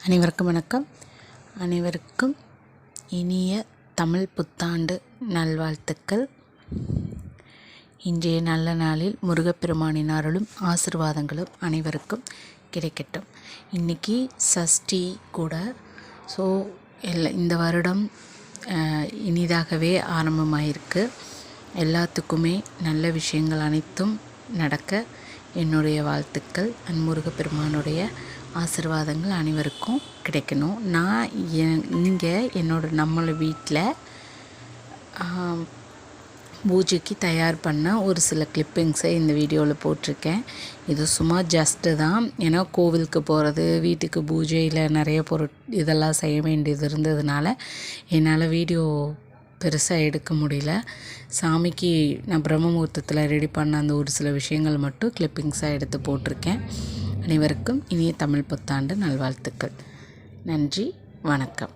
அனைவருக்கும் வணக்கம். அனைவருக்கும் இனிய தமிழ் புத்தாண்டு நல்வாழ்த்துக்கள். இன்றைய நல்ல நாளில் முருகப்பெருமானின் அருளும் ஆசிர்வாதங்களும் அனைவருக்கும் கிடைக்கட்டும். இன்றைக்கி சஷ்டி கூட ஸோ எல்லா இந்த வருடம் இனிதாகவே ஆரம்பமாயிருக்கு. எல்லாத்துக்குமே நல்ல விஷயங்கள் அனைத்தும் நடக்க என்னுடைய வாழ்த்துக்கள். அன்முருகப்பெருமானுடைய ஆசிர்வாதங்கள் அனைவருக்கும் கிடைக்கணும். நான் இங்கே என்னோட நம்மளை வீட்டில் பூஜைக்கு தயார் பண்ண ஒரு சில கிளிப்பிங்ஸை இந்த வீடியோவில் போட்டிருக்கேன். இது சும்மா ஜஸ்ட்டு தான். ஏன்னா கோவிலுக்கு போகிறது வீட்டுக்கு பூஜையில் நிறைய பொருட் இதெல்லாம் செய்ய வேண்டியது இருந்ததுனால என்னால் வீடியோ பெருசாக எடுக்க முடியல. சாமிக்கு நான் பிரம்ம முகூர்த்தத்தில் ரெடி பண்ண அந்த ஒரு சில விஷயங்கள் மட்டும் கிளிப்பிங்ஸாக எடுத்து போட்டிருக்கேன். அனைவருக்கும் இனிய தமிழ் புத்தாண்டு நல்வாழ்த்துக்கள். நன்றி வணக்கம்.